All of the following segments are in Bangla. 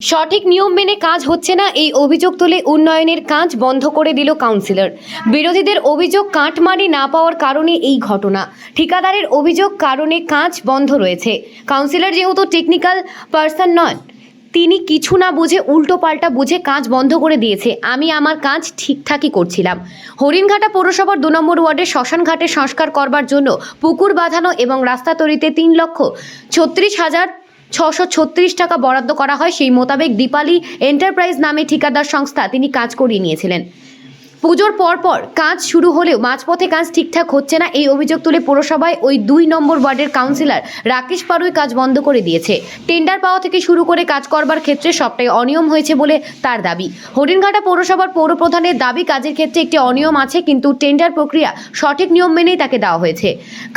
সঠিক নিয়ম মেনে কাজ হচ্ছে না, এই অভিযোগ তুলে উন্নয়নের কাজ বন্ধ করে দিল কাউন্সিলর। বিরোধীদের অভিযোগ কাটমানি না পাওয়ার কারণে এই ঘটনা। ঠিকাদারের অভিযোগ কারণে কাজ বন্ধ রয়েছে। কাউন্সিলর যেহেতু টেকনিক্যাল পার্সন নন, তিনি কিছু না বুঝে উল্টো পাল্টা বুঝে কাজ বন্ধ করে দিয়েছে। আমি আমার কাজ ঠিকঠাকই করছিলাম। হরিণঘাটা পৌরসভার দু নম্বর ওয়ার্ডে শ্মশান ঘাটে সংস্কার করবার জন্য পুকুর বাঁধানো এবং রাস্তা তৈরিতে তিন লক্ষ ছত্রিশ হাজার ছশো ছত্রিশ টাকা বরাদ্দ করা হয়। সেই মোতাবেক দীপালি এন্টারপ্রাইজ নামে ঠিকাদার সংস্থা তিনি কাজ করিয়ে নিয়েছিলেন। পুজোর পর পর কাজ শুরু হলেও মাঝপথে কাজ ঠিকঠাক হচ্ছে না, এই অভিযোগ তুলে পৌরসভায় ওই দুই নম্বর ওয়ার্ডের কাউন্সিলর রাকেশ পারুই কাজ বন্ধ করে দিয়েছে। টেন্ডার পাওয়া থেকে শুরু করে কাজ করবার ক্ষেত্রে সবটাই অনিয়ম হয়েছে বলে তার দাবি। হরিণঘাটা পৌরসভার পৌরপ্রধানের দাবি, কাজের ক্ষেত্রে একটি অনিয়ম আছে, কিন্তু টেন্ডার প্রক্রিয়া সঠিক নিয়ম মেনেই তাকে দেওয়া হয়েছে।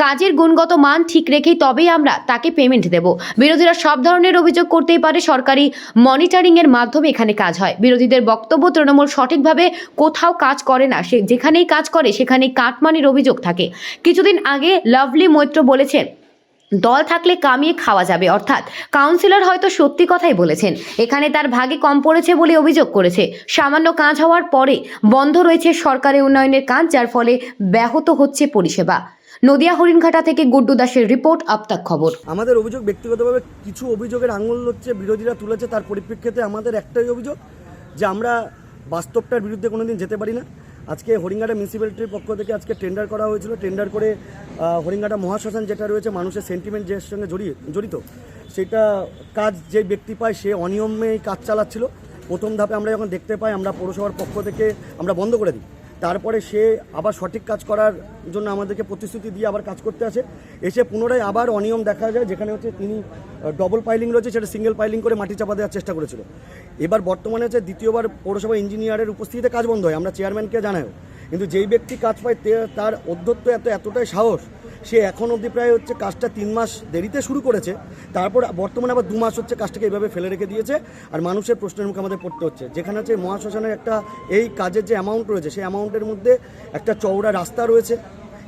কাজের গুণগত মান ঠিক রেখেই তবেই আমরা তাকে পেমেন্ট দেব। বিরোধীরা সব ধরনের অভিযোগ করতেই পারে, সরকারি মনিটরিং এর মাধ্যমে এখানে কাজ হয়। বিরোধীদের বক্তব্য তৃণমূল সঠিকভাবে কোথাও কাজ করে না, সে যেখানেই কাজ করে সেখানেই কাটমানির অভিযোগ থাকে। কিছুদিন আগে লাভলি মৈত্র বলেছেন, দল থাকলে কামিয়ে খাওয়া যাবে। অর্থাৎ কাউন্সিলর হয়তো সত্যি কথাই বলেছেন, এখানে তার ভাগে কম পড়েছে বলে অভিযোগ করেছে। সামান্য কাজ হওয়ার পরে বন্ধ রয়েছে সরকারি উন্নয়নের কাজ, যার ফলে ব্যাহত হচ্ছে পরিষেবা। নদিয়া হরিণঘাটা থেকে গুড্ডু দাসের রিপোর্ট আপতাক খবর। আমাদের অভিযোগ ব্যক্তিগতভাবে কিছু অভিযোগের আঙুল হচ্ছে বিরোধীরা তুলেছে, তার পরিপ্রেক্ষিতে আমাদের একটাই অভিযোগ যে আমরা বাস্তবটার বিরুদ্ধে কোনো দিন যেতে পারি না। আজকে হরিঙ্গাটা মিউনিসিপ্যালিটির পক্ষ থেকে আজকে টেন্ডার করা হয়েছিল। টেন্ডার করে হরিঙ্গাটা মহাশ্মশান যেটা রয়েছে, মানুষের সেন্টিমেন্ট যে সঙ্গে জড়িয়ে জড়িত, সেটা কাজ যে ব্যক্তি পায়, সে অনিয়মেই কাজ চালাচ্ছিল। প্রথম ধাপে আমরা যখন দেখতে পাই, আমরা পৌরসভার পক্ষ থেকে আমরা বন্ধ করে দিই। তারপরে সে আবার সঠিক কাজ করার জন্য আমাদেরকে প্রতিশ্রুতি দিয়ে আবার কাজ করতে আসে। এসে পুনরায় আবার অনিয়ম দেখা যায়, যেখানে হচ্ছে তিনি ডবল পাইলিং রয়েছে, সেটা সিঙ্গেল পাইলিং করে মাটি চাপা দেওয়ার চেষ্টা করেছিল। এবার বর্তমানে হচ্ছে দ্বিতীয়বার পৌরসভা ইঞ্জিনিয়ারের উপস্থিতিতে কাজ বন্ধ হয়, আমরা চেয়ারম্যানকে জানাই। কিন্তু যেই ব্যক্তি কাজ পায় তার অধ্যত্ব এত, এতটাই সাহস সে এখন অবধি প্রায় হচ্ছে কাজটা তিন মাস দেরিতে শুরু করেছে। তারপর বর্তমানে আবার দু মাস হচ্ছে কাজটাকে এইভাবে ফেলে রেখে দিয়েছে। আর মানুষের প্রশ্নের মুখে আমাদের পড়তে হচ্ছে। যেখানে হচ্ছে মহাশ্মশানের একটা এই কাজের যে অ্যামাউন্ট রয়েছে, সেই অ্যামাউন্টের মধ্যে একটা চওড়া রাস্তা রয়েছে।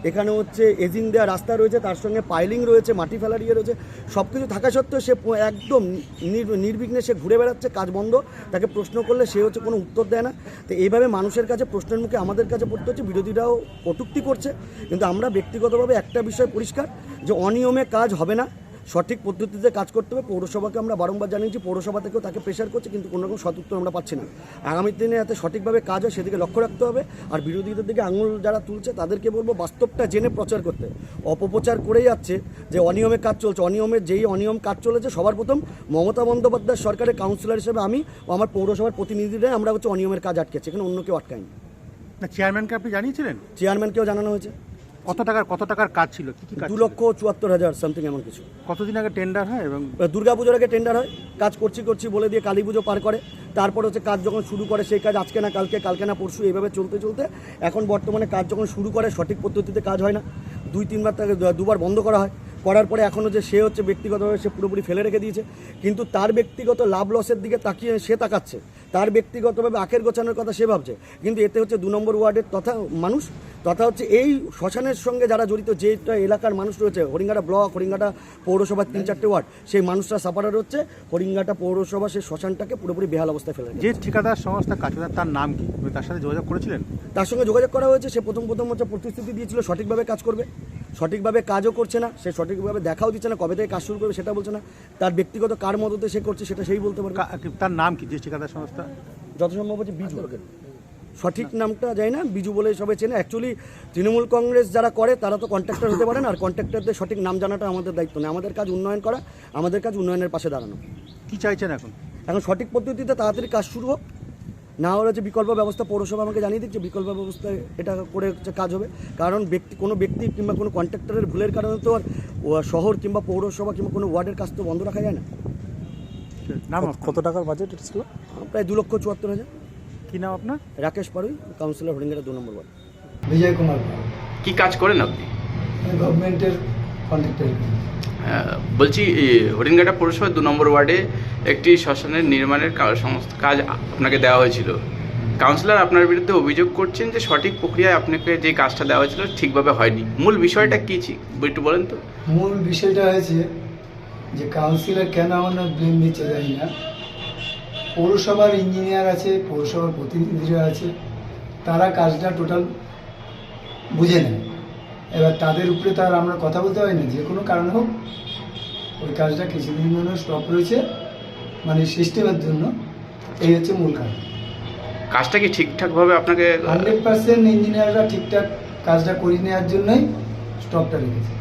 এখানে হচ্ছে এজিং দেওয়া রাস্তা রয়েছে, তার সঙ্গে পাইলিং রয়েছে, মাটি ফেলার ইয়ে রয়েছে। সব কিছু থাকা সত্ত্বেও সে একদম নির- নির্বিঘ্নে সে ঘুরে বেড়াচ্ছে, কাজ বন্ধ। তাকে প্রশ্ন করলে সে হচ্ছে কোনো উত্তর দেয় না। তো এইভাবে মানুষের কাছে প্রশ্নের মুখে আমাদের কাছে পড়তে হচ্ছে, বিরোধীরাও কটুক্তি করছে। কিন্তু আমরা ব্যক্তিগতভাবে একটা বিষয় পরিষ্কার, যে অনিয়মে কাজ হবে না। সঠিক পদ্ধতিতে কাজ করতে হবে। পৌরসভাকে আমরা বারংবার জানিয়েছি পৌরসভা থেকেও তাকে প্রেশার করছে কিন্তু কোনো রকম সদুত্তর আমরা পাচ্ছি না। আগামী দিনে যাতে সঠিকভাবে কাজ হয় সেদিকে লক্ষ্য রাখতে হবে। আর বিরোধীদের দিকে আঙুল যারা তুলছে তাদেরকে বলব বাস্তবটা জেনে প্রচার করতে। অপপ্রচার করে যাচ্ছে যে অনিয়মে কাজ চলছে। অনিয়মের যেই অনিয়ম কাজ চলেছে সবার প্রথম মমতা বন্দ্যোপাধ্যায় সরকারের কাউন্সিলর হিসেবে আমি ও আমার পৌরসভার প্রতিনিধিরাই আমরা হচ্ছে অনিয়মের কাজ আটকেছি। এখানে অন্য কেউ আটকায়নি। চেয়ারম্যানকে আপনি জানিয়েছিলেন? চেয়ারম্যানকেও জানানো হয়েছে। কত টাকার কত টাকার কাজ ছিল? কি কি কাজ দু লক্ষ চুয়াত্তর হাজার সামথিং এমন কিছু। কতদিন আগে টেন্ডার হয় এবং দুর্গা পুজোর আগে টেন্ডার হয়। কাজ করছি করছি বলে দিয়ে কালী পুজো পার করে। তারপর হচ্ছে কাজ যখন শুরু করে সেই কাজ আজকে না কালকে কালকে না পরশু এইভাবে চলতে চলতে। এখন বর্তমানে কাজ যখন শুরু করে সঠিক পদ্ধতিতে কাজ হয় না। দুই তিনবার তাকে দুবার বন্ধ করা হয়। করার পরে এখনও যে সে হচ্ছে ব্যক্তিগতভাবে সে পুরোপুরি ফেলে রেখে দিয়েছে কিন্তু তার ব্যক্তিগত লাভ লসের দিকে তাকিয়ে সে তাকাচ্ছে। তার ব্যক্তিগতভাবে আখের গোছানোর কথা সে ভাবছে। কিন্তু এতে হচ্ছে দু নম্বর ওয়ার্ডের তথা মানুষ তথা হচ্ছে এই শ্মশানের সঙ্গে যারা জড়িত যেটা এলাকার মানুষ রয়েছে হরিঙ্গাটা ব্লক হরিঙ্গাটা পৌরসভার তিন চারটে ওয়ার্ড সেই মানুষরা সাফারার হচ্ছে। হরিঙ্গাটা পৌরসভা সেই শ্মশানটাকে পুরোপুরি বেহাল অবস্থায় ফেলে যে ঠিকাদার সংস্থা কাজ করে তার নাম কি? তার সাথে যোগাযোগ করেছিলেন? তার সঙ্গে যোগাযোগ করা হয়েছে সে প্রথম প্রথম হচ্ছে প্রতিশ্রুতি দিয়েছিল সঠিকভাবে কাজ করবে। সঠিকভাবে কাজও করছে না সে সঠিকভাবে দেখাও দিচ্ছে না কবে থেকে কাজ শুরু করবে সেটা বলছে না। তার ব্যক্তিগত কার মদতে সে করছে সেটা সেই বলতে পারবে। তার নাম কি যে ঠিকাদার সংস্থা? যত সম্ভব হচ্ছে বিজু। সঠিক নামটা যায় না বিজু বলে সবাই চেনে। অ্যাকচুয়ালি তৃণমূল কংগ্রেস যারা করে তারা তো কন্ট্রাক্টর হতে পারে না আর কন্ট্রাক্টরদের সঠিক নাম জানাটা আমাদের দায়িত্ব না আমাদের কাজ উন্নয়ন করা আমাদের কাজ উন্নয়নের পাশে দাঁড়ানো। কি চাইছেন এখন? এখন সঠিক পদ্ধতিতে তাড়াতাড়ি কাজ শুরু হোক না হলে যে বিকল্প ব্যবস্থা পৌরসভা আমাকে জানিয়ে দিচ্ছে বিকল্প ব্যবস্থা এটা করে হচ্ছে কাজ হবে। কারণ ব্যক্তি কোনো ব্যক্তি কিংবা কোনো কন্ট্রাক্টরের ভুলের কারণে তো আর শহর কিংবা পৌরসভা কিংবা কোনো ওয়ার্ডের কাজ তো বন্ধ রাখা যায় না। নাম কত- কত টাকার বাজেট এটা ছিল? প্রায় দু লক্ষ চুয়াত্তর হাজার। কি নাম আপনার? রাকেশ পারুই কাউন্সিলর হরিঙ্গাটা দু নম্বর ওয়ার্ড। বিজয় কুমার কি কাজ করেন আপনি? গভর্নমেন্টের কন্ট্রাক্টর বলছি এ, হরিণঘাটা পৌরসভার দু নম্বর ওয়ার্ডে একটি শ্মশানের নির্মাণের সমস্ত কাজ আপনাকে দেওয়া হয়েছিল। কাউন্সিলর আপনার বিরুদ্ধে অভিযোগ করছেন যে সঠিক প্রক্রিয়ায় আপনাকে যে কাজটা দেওয়া হয়েছিল ঠিকভাবে হয়নি। মূল বিষয়টা কী একটু বলেন তো। মূল বিষয়টা হয়েছে যে কাউন্সিলর কেন আমার ব্লেম দিচ্ছে জানি না। পৌরসভার ইঞ্জিনিয়ার আছে পৌরসভার প্রতিনিধিরা আছে তারা কাজটা টোটাল বুঝে নেয়। এবার তাদের উপরে তার আমরা কথা বলতে হয় না যে কোনো কারণে হোক। ওই কাজটা কিছুদিন জন্য স্টপ রয়েছে মানে সিস্টেমের জন্য। এই হচ্ছে মূল কারণ কাজটা কি ঠিকঠাকভাবে আপনাকে হান্ড্রেড পার্সেন্ট ইঞ্জিনিয়াররা ঠিকঠাক কাজটা করে নেওয়ার জন্যই স্টপটা রেখেছে।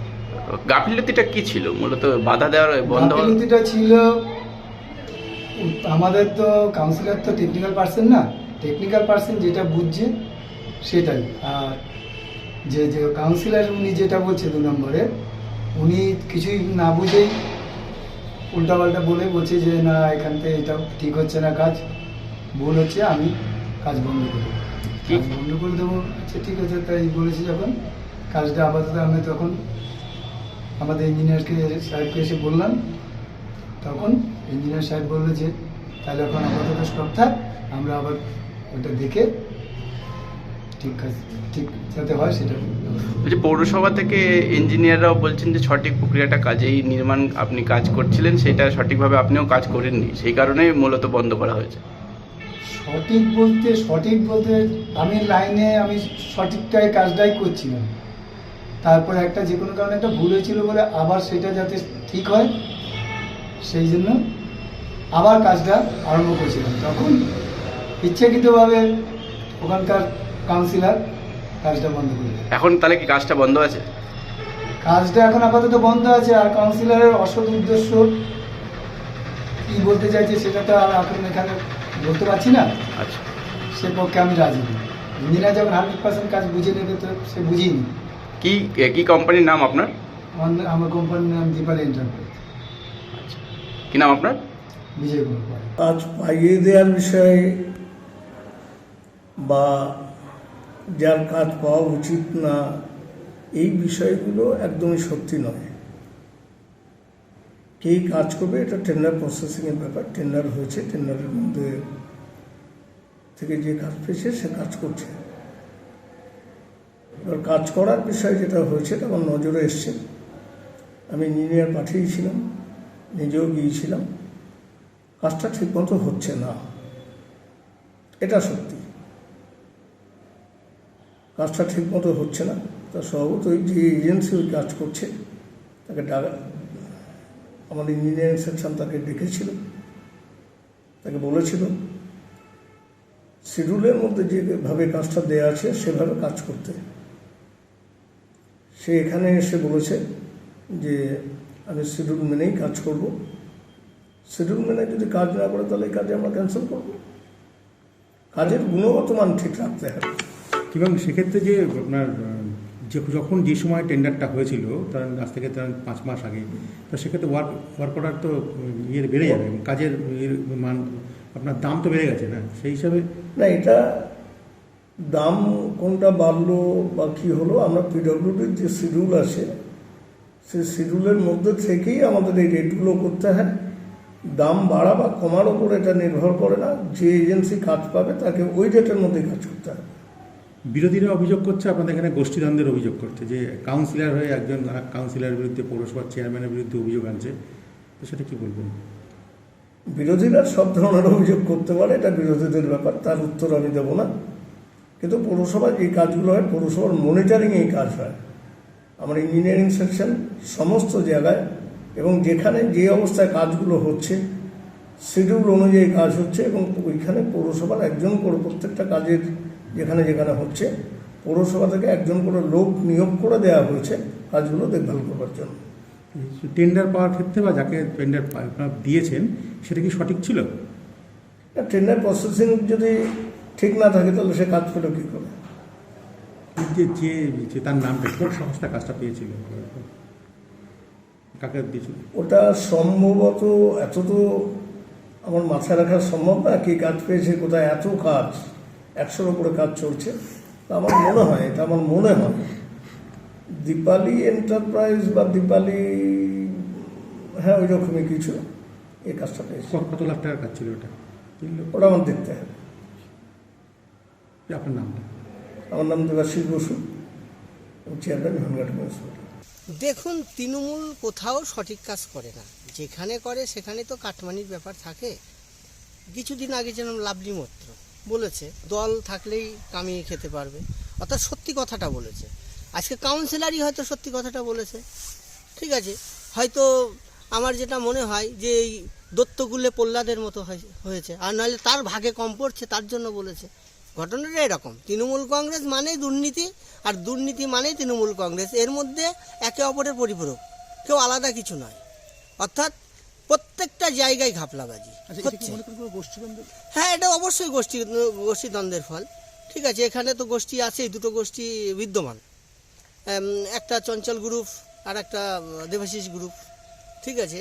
গাফিলতিটা কি ছিল? মূলত বাধা দেওয়ার বন্ধ গাফিলতিটা ছিল আমাদের তো কাউন্সিলর তো টেকনিক্যাল পার্সন না। টেকনিক্যাল পার্সন যেটা বুঝছে সেটাই। আর যে যে কাউন্সিলর উনি যেটা বলছে দু নম্বরে উনি কিছুই না বুঝেই উল্টাপাল্টা বলে বলছে যে না এখান থেকে এটা ঠিক হচ্ছে না কাজ। ভুল হচ্ছে আমি কাজ বন্ধ করে দেবো। কাজ বন্ধ করে দেবো আচ্ছা ঠিক আছে তাই বলেছি যখন। কাজটা আপাতত আমি তখন আমাদের ইঞ্জিনিয়ারকে সাহেবকে এসে বললাম। তখন ইঞ্জিনিয়ার সাহেব বলল যে তাহলে এখন আপাতত স্টপ থাক আমরা আবার ওটা দেখে ঠিক কাজ ঠিক যাতে হয় সেটা। বলছি পৌরসভা থেকে ইঞ্জিনিয়াররাও বলছেন যে সঠিক প্রক্রিয়াটা কাজেই নির্মাণ আপনি কাজ করছিলেন সেটা সঠিকভাবে আপনিও কাজ করেননি। সেই কারণেই মূলত বন্ধ করা হয়েছে। সঠিক বলতে সঠিক বলতে আমি লাইনে আমি সঠিকটাই কাজটাই করছিলাম। তারপর একটা যে কোনো কারণে একটা ভুল হয়েছিল বলে আবার সেটা যাতে ঠিক হয় সেই জন্য আবার কাজটা আরম্ভ করছিলাম। তখন ইচ্ছাকৃতভাবে ওখানকার কাউন্সিলর কাজটা বন্ধ করে দেয়। এখন তাহলে কি কাজটা বন্ধ আছে? কাজটা এখন আপাতত বন্ধ আছে আর কাউন্সিলরের অসৎ উদ্দেশ্য কি বলতে চাইছে সেটা তো আর এখন এখানে বলতে পারছি না। আচ্ছা। সে পক্ষে আমি রাজি নই। ইঞ্জিনিয়ার যখন হান্ড্রেড পার্সেন্ট কাজ বুঝে নেবে তো সে বুঝিনি কি কি কোম্পানির নাম আপনার? আমার আমার কোম্পানির নাম দীপালি এন্টারপ্রাইজ। কি নাম আপনার? বিজয় কুমার পাল। কাজ পাইয়ে দেওয়ার বিষয়ে বা যার কাজ পাওয়া উচিত না, এই বিষয়গুলো একদমই সত্যি নয়। কে কাজ করবে এটা টেন্ডার প্রসেসিংয়ের ব্যাপার টেন্ডার হয়েছে টেন্ডারের মধ্যে থেকে যে কাজ পেয়েছে সে কাজ করছে। এবার কাজ করার বিষয় যেটা হয়েছে এটা আমার নজরে এসছে। আমি ইঞ্জিনিয়ার পাঠিয়েছিলাম, নিজেও গিয়েছিলাম। কাজটা ঠিকমতো হচ্ছে না। এটা সত্যি। কাজটা ঠিকমতো হচ্ছে না। তা স্বভাবতই যে এজেন্সি ওই কাজ করছে, তাকে ডাকা আমাদের ইঞ্জিনিয়ারিং সেকশন তাকে ডেকেছিল, তাকে বলেছিল, শিডিউলের মধ্যে যেভাবে কাজটা দেওয়া আছে, সেভাবে কাজ করতে। সে এখানে এসে বলেছে যে, আমি শিডিউল মেনেই কাজ করব। শিডিউল মেনে যদি কাজ না করে, তাহলে এই কাজে আমরা ক্যান্সেল করব। কাজের গুণগত মান ঠিক রাখতে হবে। এবং সেক্ষেত্রে যে আপনার যখন যে সময় টেন্ডারটা হয়েছিল, তার আজ থেকে তার পাঁচ মাস আগে, তো সেক্ষেত্রে ওয়ার্ক ওয়ার্ক অর্ডার তো ইয়ে বেড়ে যাবে কাজের ইয়ের মান, আপনার দাম তো বেড়ে গেছে না? সেই হিসাবে না, এটা দাম কোনটা বাড়লো বা কী হলো, আমরা পিডব্লিউডির যে শিডিউল আছে সেই শিডিউলের মধ্যে থেকেই আমাদের এই রেটগুলো করতে হয়। দাম বাড়া বা কমার ওপর এটা নির্ভর করে না, যে এজেন্সি কাজ পাবে তাকে ওই রেটের মধ্যেই কাজ করতে হবে। বিরোধীরা অভিযোগ করছে, আপনাদের এখানে গোষ্ঠীদ্বন্দ্বের অভিযোগ করছে, যে কাউন্সিলর হয়ে একজন কাউন্সিলরের বিরুদ্ধে পৌরসভার চেয়ারম্যানের বিরুদ্ধে অভিযোগ আনছে। তো সেটা কি বলবেন? বিরোধীরা সব ধরনের অভিযোগ করতে পারে, এটা বিরোধীদের ব্যাপার, তার উত্তর আমি দেব না। কিন্তু পৌরসভায় যে কাজগুলো হয়, পৌরসভার মনিটারিং এই কাজ হয়। আমার ইঞ্জিনিয়ারিং সেকশন সমস্ত জায়গায় এবং যেখানে যে অবস্থায় কাজগুলো হচ্ছে শিডিউল অনুযায়ী কাজ হচ্ছে এবং ওইখানে পৌরসভার একজন করে প্রত্যেকটা কাজের যেখানে যেখানে হচ্ছে। পৌরসভা থেকে একজন করে লোক নিয়োগ করে দেওয়া হয়েছে। কাজগুলো দেখভাল করবার জন্য। টেন্ডার পাওয়ার ক্ষেত্রে বা যাকে টেন্ডার দিয়েছেন সেটা কি সঠিক ছিল? টেন্ডার প্রসেসিং যদি ঠিক না থাকে তাহলে সে কাজ পেল কী করে? যে যে তার নামটা কোন সংস্থা কাজটা পেয়েছিল। কাকে দিয়েছিল? ওটা সম্ভবত এত তো আমার মাথায় রাখা সম্ভব না কি কাজ পেয়েছে কোথায় এত কাজ। একশোর উপরে কাজ চলছে। তা আমার মনে হয় এটা আমার মনে হয় দীপালি এন্টারপ্রাইজ বা দীপালি হ্যাঁ ওই রকমই কিছু এই কাজটা পেয়েছে। কত- লাখ টাকার কাজ ছিল ওটা? তিন ওটা আমার দেখতে হবে। আপনার নামটা আমার নাম দেবাশিস বসু চেয়ারম্যান ভানঘাট মিউনিসিপালিটি দেখুন তৃণমূল কোথাও সঠিক কাজ করে না। যেখানে করে সেখানে তো কাটমানির ব্যাপার থাকে। কিছুদিন আগে যেন লাভলি মৈত্র। বলেছে, দল থাকলেই কামিয়ে খেতে পারবে। অর্থাৎ সত্যি কথাটা বলেছে। আজকে কাউন্সিলারই হয়তো সত্যি কথাটা বলেছে। ঠিক আছে, হয়তো আমার যেটা মনে হয় যে এই দত্তগুলে প্রহ্লাদের মতো হয়- হয়েছে। আর নাহলে তার ভাগে কম পড়ছে, তার জন্য বলেছে। ঘটনাটা এরকম, তৃণমূল কংগ্রেস মানেই দুর্নীতি, আর দুর্নীতি মানেই তৃণমূল কংগ্রেস। এর মধ্যে একে অপরের পরিপূরক, কেউ আলাদা কিছু নয়। অর্থাৎ প্রত্যেকটা জায়গায় ঘাপলাবাজি হচ্ছে। হ্যাঁ এটা অবশ্যই গোষ্ঠী গোষ্ঠীদ্বন্দ্বের ফল। ঠিক আছে এখানে তো গোষ্ঠী আছেই দুটো গোষ্ঠী বিদ্যমান। একটা চঞ্চল গ্রুপ আর একটা দেবাশিস গ্রুপ। ঠিক আছে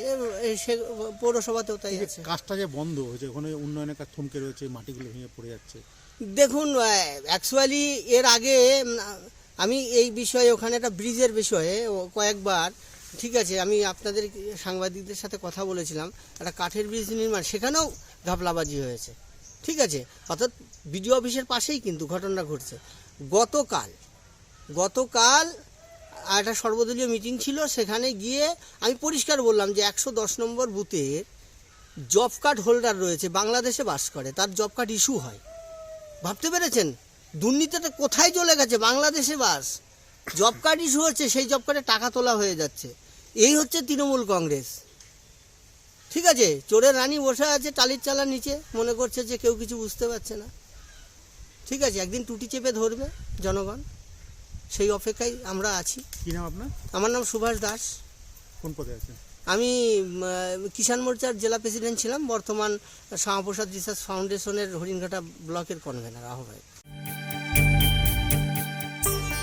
সে পৌরসভাতেও তাই আছে। কাজটা যে বন্ধ হয়েছে ওখানে উন্নয়নের কাজ থমকে রয়েছে মাটিগুলো ভেঙে পড়ে যাচ্ছে। দেখুন অ্যাকচুয়ালি এর আগে আমি এই বিষয়ে ওখানে একটা ব্রিজের বিষয়ে কয়েকবার ঠিক আছে, আমি আপনাদের সাংবাদিকদের সাথে কথা বলেছিলাম। একটা কাঠের ব্রিজ নির্মাণ, সেখানেও ঘাপলাবাজি হয়েছে। ঠিক আছে, অর্থাৎ বিডিও অফিসের পাশেই কিন্তু ঘটনা ঘটছে। গতকাল গতকাল একটা সর্বদলীয় মিটিং ছিল, সেখানে গিয়ে আমি পরিষ্কার বললাম যে একশো দশ নম্বর বুথে জব কার্ড হোল্ডার রয়েছে, বাংলাদেশে বাস করে, তার জব কার্ড ইস্যু হয়। ভাবতে পেরেছেন? দুর্নীতিটা কোথায় চলে গেছে? বাংলাদেশে বাস। জব কার্ড ইস্যু হচ্ছে সেই জব কার্ডে টাকা তোলা হয়ে যাচ্ছে। এই হচ্ছে তৃণমূল কংগ্রেস। ঠিক আছে চোরের রানী বসে আছে টালির চালার নিচে মনে করছে যে কেউ কিছু বুঝতে পারছে না। ঠিক আছে একদিন টুটি চেপে ধরবে জনগণ। সেই অপেক্ষায় আমরা আছি। কি নাম আপনার? আমার নাম সুভাষ দাস। কোন পদে আছে আমি কিষাণ মোর্চার জেলা প্রেসিডেন্ট ছিলাম বর্তমান শ্যামাপ্রসাদ রিসার্চ ফাউন্ডেশনের হরিণঘাটা ব্লকের কনভেনার আহ্বায়ক।